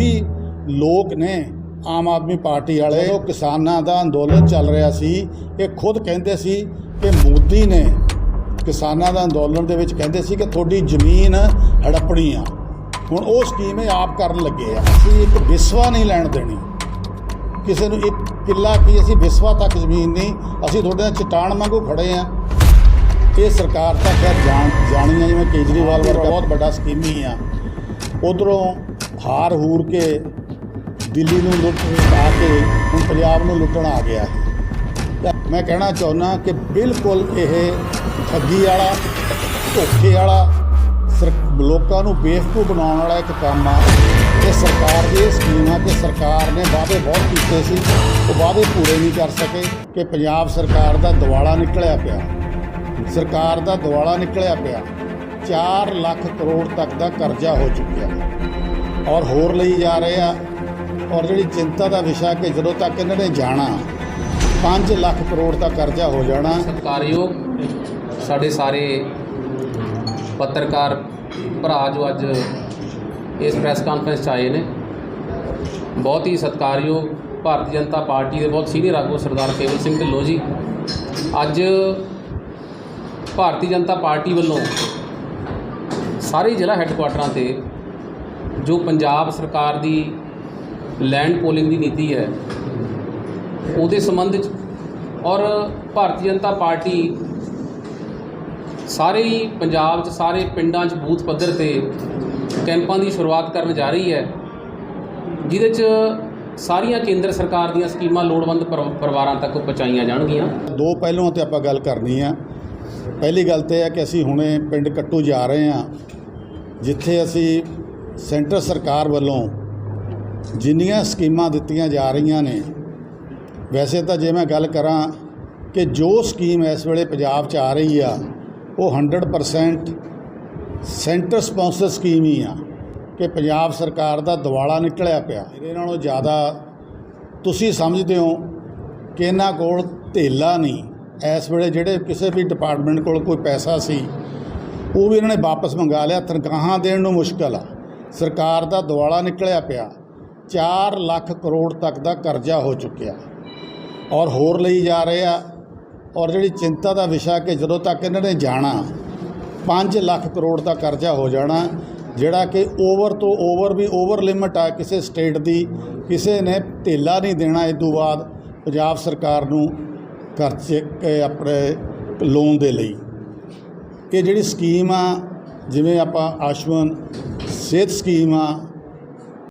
ਉਹੀ ਲੋਕ ਨੇ ਆਮ ਆਦਮੀ ਪਾਰਟੀ ਵਾਲੇ ਉਹ ਕਿਸਾਨਾਂ ਦਾ ਅੰਦੋਲਨ ਚੱਲ ਰਿਹਾ ਸੀ, ਇਹ ਖੁਦ ਕਹਿੰਦੇ ਸੀ ਕਿ ਮੋਦੀ ਨੇ ਕਿਸਾਨਾਂ ਦਾ ਅੰਦੋਲਨ ਦੇ ਵਿੱਚ ਕਹਿੰਦੇ ਸੀ ਕਿ ਤੁਹਾਡੀ ਜ਼ਮੀਨ ਹੜੱਪਣੀ ਆ। ਹੁਣ ਉਹ ਸਕੀਮ ਇਹ ਆਪ ਕਰਨ ਲੱਗੇ ਆ। ਅਸੀਂ ਇੱਕ ਵਿਸਵਾ ਨਹੀਂ ਲੈਣ ਦੇਣੀ। ਕਿਸੇ ਨੂੰ ਇੱਕ ਕਿੱਲਾ ਕੀ ਅਸੀਂ ਵਿਸਵਾ ਤੱਕ ਜ਼ਮੀਨ ਨਹੀਂ, ਅਸੀਂ ਤੁਹਾਡੇ ਨਾਲ ਚਟਾਨ ਵਾਂਗੂ ਖੜੇ ਆ। ਇਹ ਸਰਕਾਰ ਤਾਂ ਖੈਰ ਜਾਣ ਜਾਣੀ ਆ, ਜਿਵੇਂ ਕੇਜਰੀਵਾਲ ਵਰਗਾ ਬਹੁਤ ਵੱਡਾ ਸਕੀਮੀ ਆ। ਉਧਰੋਂ ਹਾਰ ਹੂਰ ਕੇ ਦਿੱਲੀ ਨੂੰ ਲੁੱਟ ਆ ਕੇ ਹੁਣ ਪੰਜਾਬ ਨੂੰ ਲੁੱਟਣ ਆ ਗਿਆ ਤਾਂ ਮੈਂ ਕਹਿਣਾ ਚਾਹੁੰਦਾ ਕਿ ਬਿਲਕੁਲ ਇਹ ਠੱਗੀ ਵਾਲਾ, ਧੋਖੇ ਵਾਲਾ, ਸਰ, ਲੋਕਾਂ ਨੂੰ ਬੇਵਕੂਫ ਬਣਾਉਣ ਵਾਲਾ ਇੱਕ ਕੰਮ ਆ। ਇਹ ਸਰਕਾਰ ਦੀ ਇਹ ਸਕੀਮ ਆ ਕਿ ਸਰਕਾਰ ਨੇ ਵਾਅਦੇ ਬਹੁਤ ਕੀਤੇ ਸੀ, ਉਹ ਵਾਅਦੇ ਪੂਰੇ ਨਹੀਂ ਕਰ ਸਕੇ ਕਿ ਪੰਜਾਬ ਸਰਕਾਰ ਦਾ ਦਿਵਾਲਾ ਨਿਕਲਿਆ ਪਿਆ। ਸਰਕਾਰ ਦਾ ਦਿਵਾਲਾ ਨਿਕਲਿਆ ਪਿਆ। 4 ਲੱਖ ਕਰੋੜ ਤੱਕ ਦਾ ਕਰਜ਼ਾ ਹੋ ਚੁੱਕਿਆ। ਔਰ ਹੋਰ ਲਈ ਜਾ ਰਹੇ ਆ। ਔਰ ਜਿਹੜੀ ਚਿੰਤਾ ਦਾ ਵਿਸ਼ਾ ਕਿ ਜਦੋਂ ਤੱਕ ਇਹਨਾਂ ਨੇ ਜਾਣਾ 5 ਲੱਖ ਕਰੋੜ ਦਾ ਕਰਜ਼ਾ ਹੋ ਜਾਣਾ। ਸਤਿਕਾਰਯੋਗ ਸਾਡੇ ਸਾਰੇ ਪੱਤਰਕਾਰ ਭਰਾ ਜੋ ਅੱਜ ਇਸ ਪ੍ਰੈਸ ਕਾਨਫਰੰਸ 'ਚ ਆਏ ਨੇ, ਬਹੁਤ ਹੀ ਸਤਿਕਾਰਯੋਗ ਭਾਰਤੀ ਜਨਤਾ ਪਾਰਟੀ ਦੇ ਬਹੁਤ ਸੀਨੀਅਰ ਆਗੂ ਸਰਦਾਰ ਕੇਵਲ ਸਿੰਘ ਢਿੱਲੋਂ ਜੀ। ਅੱਜ ਭਾਰਤੀ ਜਨਤਾ ਪਾਰਟੀ ਵੱਲੋਂ ਸਾਰੇ ਜ਼ਿਲ੍ਹਾ ਹੈੱਡਕੁਆਟਰਾਂ ਤੇ ਜੋ ਪੰਜਾਬ ਸਰਕਾਰ ਦੀ ਲੈਂਡ ਪੋਲਿੰਗ ਦੀ ਨੀਤੀ ਹੈ, ਉਹਦੇ ਸੰਬੰਧ 'ਚ ਔਰ ਭਾਰਤੀ ਜਨਤਾ ਪਾਰਟੀ ਸਾਰੇ ਹੀ ਪੰਜਾਬ 'ਚ, ਸਾਰੇ ਪਿੰਡਾਂ 'ਚ ਬੂਥ ਪੱਧਰ ਤੇ ਕੈਂਪਾਂ ਦੀ ਸ਼ੁਰੂਆਤ ਕਰਨ ਜਾ ਰਹੀ ਹੈ, ਜਿਹਦੇ 'ਚ ਸਾਰੀਆਂ ਕੇਂਦਰ ਸਰਕਾਰ ਦੀਆਂ ਸਕੀਮਾਂ ਲੋੜਵੰਦ ਪਰਿਵਾਰਾਂ ਤੱਕ ਪਹੁੰਚਾਈਆਂ ਜਾਣਗੀਆਂ। ਦੋ ਪਹਿਲੂਆਂ ਤੇ ਆਪਾਂ ਗੱਲ ਕਰਨੀ ਆ। ਪਹਿਲੀ ਗੱਲ ਤੇ ਹੈ ਕਿ ਅਸੀਂ ਹੁਣੇ ਪਿੰਡ ਕੱਟੂ ਜਾ ਰਹੇ ਹਾਂ, ਜਿੱਥੇ ਅਸੀਂ ਸੈਂਟਰ ਸਰਕਾਰ ਵੱਲੋਂ ਜਿੰਨੀਆਂ ਸਕੀਮਾਂ ਦਿੱਤੀਆਂ ਜਾ ਰਹੀਆਂ ਨੇ, ਵੈਸੇ ਤਾਂ ਜੇ ਮੈਂ ਗੱਲ ਕਰਾਂ ਕਿ ਜੋ ਸਕੀਮ ਇਸ ਵੇਲੇ ਪੰਜਾਬ 'ਚ ਆ ਰਹੀ ਆ, ਉਹ 100% ਸੈਂਟਰ ਸਪਾਂਸਰ ਸਕੀਮ ਹੀ ਆ ਕਿ ਪੰਜਾਬ ਸਰਕਾਰ ਦਾ ਦਿਵਾਲਾ ਨਿਕਲਿਆ ਪਿਆ। ਇਹਦੇ ਨਾਲੋਂ ਜ਼ਿਆਦਾ ਤੁਸੀਂ ਸਮਝਦੇ ਹੋ ਕਿ ਇਹਨਾਂ ਕੋਲ ਧੇਲਾ ਨਹੀਂ। ਇਸ ਵੇਲੇ ਜਿਹੜੇ ਕਿਸੇ ਵੀ ਡਿਪਾਰਟਮੈਂਟ ਕੋਲ ਕੋਈ ਪੈਸਾ ਸੀ, ਉਹ ਵੀ ਇਹਨਾਂ ਨੇ ਵਾਪਸ ਮੰਗਾ ਲਿਆ। ਤਨਖਾਹਾਂ ਦੇਣ ਨੂੰ ਮੁਸ਼ਕਲ ਆ। ਸਰਕਾਰ ਦਾ ਦਿਵਾਲਾ ਨਿਕਲਿਆ ਪਿਆ। 4 ਲੱਖ ਕਰੋੜ ਤੱਕ ਦਾ ਕਰਜ਼ਾ ਹੋ ਚੁੱਕਿਆ। ਔਰ ਹੋਰ ਲਈ ਜਾ ਰਹੇ ਆ। ਔਰ ਜਿਹੜੀ ਚਿੰਤਾ ਦਾ ਵਿਸ਼ਾ ਕਿ ਜਦੋਂ ਤੱਕ ਇਹਨਾਂ ਨੇ ਜਾਣਾ 5 ਲੱਖ ਕਰੋੜ ਦਾ ਕਰਜ਼ਾ ਹੋ ਜਾਣਾ, ਜਿਹੜਾ ਕਿ ਓਵਰ ਤੋਂ ਓਵਰ ਵੀ ਓਵਰ ਲਿਮਟ ਆ, ਕਿਸੇ ਸਟੇਟ ਦੀ, ਕਿਸੇ ਨੇ ਢੇਲਾ ਨਹੀਂ ਦੇਣਾ ਇਸ ਤੋਂ ਬਾਅਦ ਪੰਜਾਬ ਸਰਕਾਰ ਨੂੰ ਕਰਜ਼ੇ ਆਪਣੇ ਲੋਨ ਦੇ ਲਈ। ਇਹ ਜਿਹੜੀ ਸਕੀਮ ਆ, ਜਿਵੇਂ ਆਪਾਂ ਆਸ਼ਵਨ ਸਿਹਤ ਸਕੀਮ ਆ